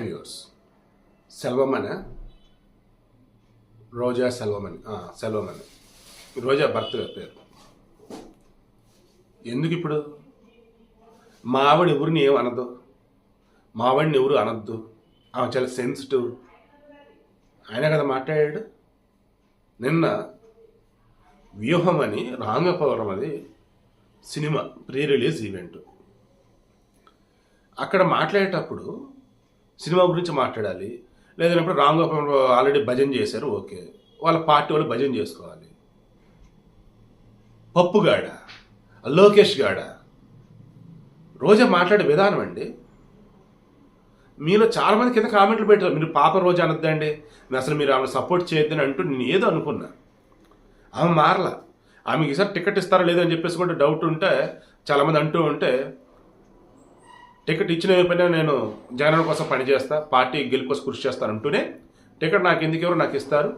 Warriors. సెల్వమన రోజా సెల్వమన్ ఆ, సెల్వమన్. రోజా భర్త పేరు. ఎందుకు ఇప్పుడు మా ఆవిడ ఎవరిని ఏం అనదు? మా ఆవిడని ఎవరు అనద్దు? ఆమె చాలా సెన్సిటివ్ ఆయన కదా మాట్లాడాడు? నిన్న వ్యూహం అని రాంగపవరం అది సినిమా ప్రీ రిలీజ్ ఈవెంట్. అక్కడ మాట్లాడేటప్పుడు సినిమా గురించి మాట్లాడాలి. లేదన్నప్పుడు రామ్ గోపాల్ ఆల్రెడీ భజన చేశారు ఓకే. వాళ్ళ పార్టీ వాళ్ళు భజన చేసుకోవాలి. పప్పుగాడ లోకేష్ గాడ రోజా మాట్లాడే విధానం అండి. మీలో చాలామంది కింద కామెంట్లు పెట్టారు మీరు పాప రోజా అనొద్దండి నేను అసలు మీరు ఆమె సపోర్ట్ చేయొద్దని అంటూ నేను ఏదో అనుకున్నా. ఆమె మారలా. ఆమెకి ఈసారి టికెట్ ఇస్తారా లేదో అని చెప్పేసి కూడా డౌట్ ఉంటే చాలామంది అంటూ ఉంటే టికెట్ ఇచ్చిన పైన నేను జగన్ కోసం పనిచేస్తా పార్టీ గెలుపు కోసం కృషి చేస్తాను అంటూనే టికెట్ నాకు ఎందుకు ఎవరు నాకు ఇస్తారు.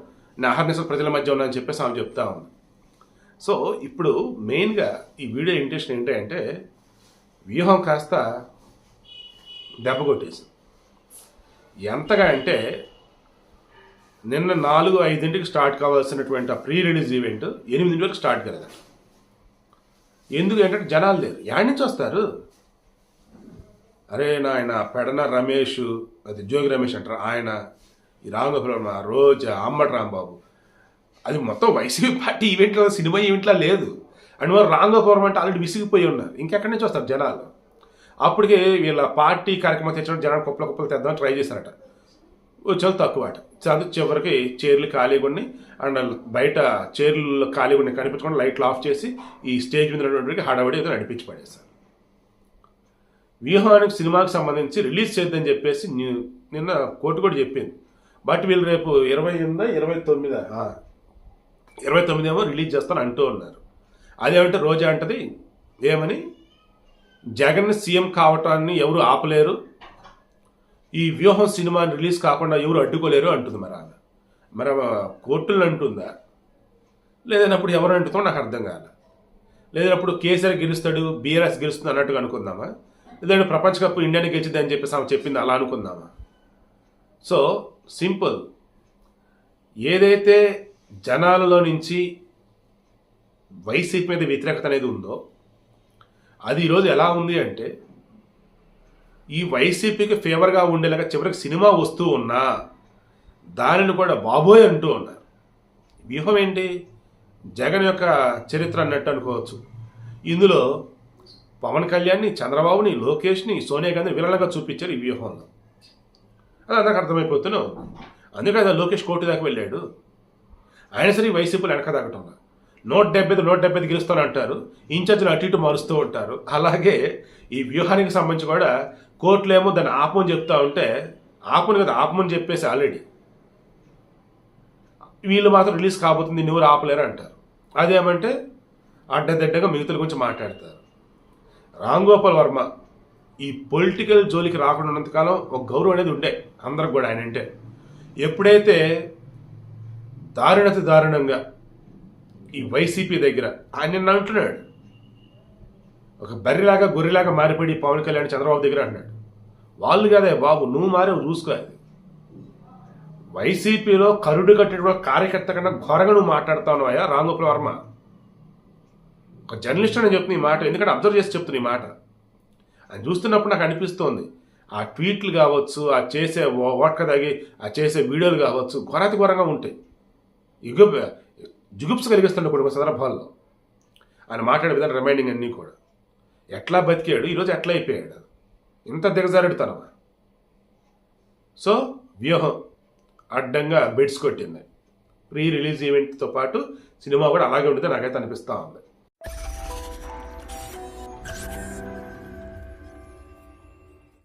నా అహర్నిశలు ప్రజల మధ్య ఉన్నానని చెప్పేసి ఆమె చెప్తా ఉంది. సో ఇప్పుడు మెయిన్గా ఈ వీడియో ఇంటెన్షన్ ఏంటంటే వ్యూహం కాస్త దెబ్బ కొట్టేసింది. ఎంతగా అంటే నిన్న నాలుగు ఐదింటికి స్టార్ట్ కావాల్సినటువంటి ఆ ప్రీ రిలీజ్ ఈవెంట్ ఎనిమిదింటి వరకు స్టార్ట్ కలదు ఎందుకు ఏంటంటే జనాలు లేరు. యాడ్ నుంచి వస్తారు? అరే నాయన పెడన రమేష్ అది జోగి రమేష్ అంటారు? ఆయన ఈ రామగోపాల రోజా అమ్మటి రాంబాబు. అది మొత్తం వైసీపీ పార్టీ ఈవెంట్లో సినిమా ఈవెంట్లో లేదు. అండ్ వారు రాంగోపురం అంటే ఆల్రెడీ విసిగిపోయి ఉన్నారు. ఇంకెక్కడి నుంచి వస్తారు జనాలు? అప్పటికే వీళ్ళ పార్టీ కార్యక్రమం తెచ్చడం జనాలు కుప్పల కుప్పలు తెద్దామని ట్రై చేశారట. చాలా తక్కువ అట చదువు చివరికి చీరలు ఖాళీగా ఉన్నాయి. అండ్ బయట చైర్లు ఖాళీగా ఉన్నాయి కనిపించకుండా లైట్లు ఆఫ్ చేసి ఈ స్టేజ్ మీద ఉన్నటువంటి హడావిడి ఏదో నడిపించి పడేశారు. వ్యూహానికి సినిమాకి సంబంధించి రిలీజ్ చేద్దని చెప్పేసి నిన్న కోర్టు కూడా చెప్పింది. బట్ వీళ్ళు రేపు ఇరవై ఎనిమిదా ఇరవై తొమ్మిదా? ఇరవై తొమ్మిది ఏమో రిలీజ్ చేస్తాను అంటూ ఉన్నారు. అదేమంటే రోజా అంటది ఏమని? జగన్ సీఎం కావటాన్ని ఎవరు ఆపలేరు? ఈ వ్యూహం సినిమా రిలీజ్ కాకుండా ఎవరు అడ్డుకోలేరు అంటుంది మరి ఆమె. మరి కోర్టులు అంటుందా? లేదన్నప్పుడు ఎవరు అంటుందో నాకు అర్థం కాదు లేదన్నప్పుడు కేసీఆర్ గెలుస్తాడు బీఆర్ఎస్ గెలుస్తుంది అన్నట్టుగా అనుకుందామా? లేదంటే ప్రపంచ కప్ ఇండియాని గెలిచింది అని చెప్పేసి ఆమె చెప్పింది అలా అనుకుందామా? So simple. ఏదైతే జనాలలో నుంచి వైసీపీ మీద వ్యతిరేకత అనేది ఉందో అది ఈరోజు ఎలా ఉంది అంటే ఈ వైసీపీకి ఫేవర్గా ఉండేలాగా చివరికి సినిమా వస్తూ ఉన్నా దానిని కూడా బాబోయ్ అంటూ ఉన్నారు. వ్యూహం ఏంటి? జగన్ యొక్క చరిత్ర అన్నట్టు అనుకోవచ్చు. ఇందులో పవన్ కళ్యాణ్ని చంద్రబాబుని లోకేష్ని సోనియా గాంధీ విలన్గా చూపించారు ఈ వ్యూహంలో. అది అందరికి అర్థమైపోతున్నావు అందుకే కదా లోకేష్ కోర్టు దాకా వెళ్ళాడు. ఆయన సరే వైసీపీలు వెనక దాకటం నూట డెబ్బై నూట డెబ్బై గెలుస్తాను అంటారు. ఇన్ఛార్జీలు అటు ఇటు మారుస్తూ ఉంటారు. అలాగే ఈ వ్యూహానికి సంబంధించి కూడా కోర్టులు ఏమో దాన్ని ఆపమని చెప్తా ఉంటే ఆపని కదా ఆపమని చెప్పేసి ఆల్రెడీ. వీళ్ళు మాత్రం రిలీజ్ కాబోతుంది నువ్వు ఆపలేరు అంటారు. అదేమంటే అడ్డదిడ్డగా మిగతల గురించి మాట్లాడతారు. రాంగోపాల్ వర్మ ఈ పొలిటికల్ జోలికి రాకుండా ఉన్నంతకాలం ఒక గౌరవం అనేది ఉండే. అందరికి కూడా ఆయన అంటే. ఎప్పుడైతే దారుణతి దారుణంగా ఈ వైసీపీ దగ్గర ఆయన నిన్న అంటున్నాడు. ఒక బర్రెలాగా గొర్రెలాగా మారిపోయి పవన్ కళ్యాణ్ చంద్రబాబు దగ్గర అంటున్నాడు. వాళ్ళు కాదే బాబు నువ్వు మారే చూసుకో వైసీపీలో కరుడు కట్టిన కార్యకర్త కన్నా ఘోరగా నువ్వు మాట్లాడుతావు అయ్యా రాంగోపాల్ వర్మ. ఒక జర్నలిస్ట్ అని చెప్పిన ఈ మాట ఎందుకంటే అబ్జర్వ్ చేసి చెప్తున్న ఈ మాట. అది చూస్తున్నప్పుడు నాకు అనిపిస్తోంది. ఆ ట్వీట్లు కావచ్చు ఆ చేసే ఓట్క తగి ఆ చేసే వీడియోలు కావచ్చు ఘోరాతి ఘోరంగా ఉంటాయి. ఇగు జుగుప్స్ కలిగిస్తుండే కొన్ని సందర్భాల్లో. ఆయన మాట్లాడే విధానం రిమైండింగ్ అన్నీ కూడా. ఎట్లా బతికాడు? ఈరోజు ఎట్లా అయిపోయాడు? ఇంత దిగజారుడుతనమా సో వ్యూహం. అడ్డంగా బెడ్స్ కొట్టింది. ప్రీ రిలీజ్ ఈవెంట్తో పాటు సినిమా కూడా అలాగే ఉంటుంది నాకైతే అనిపిస్తూ ఉంది.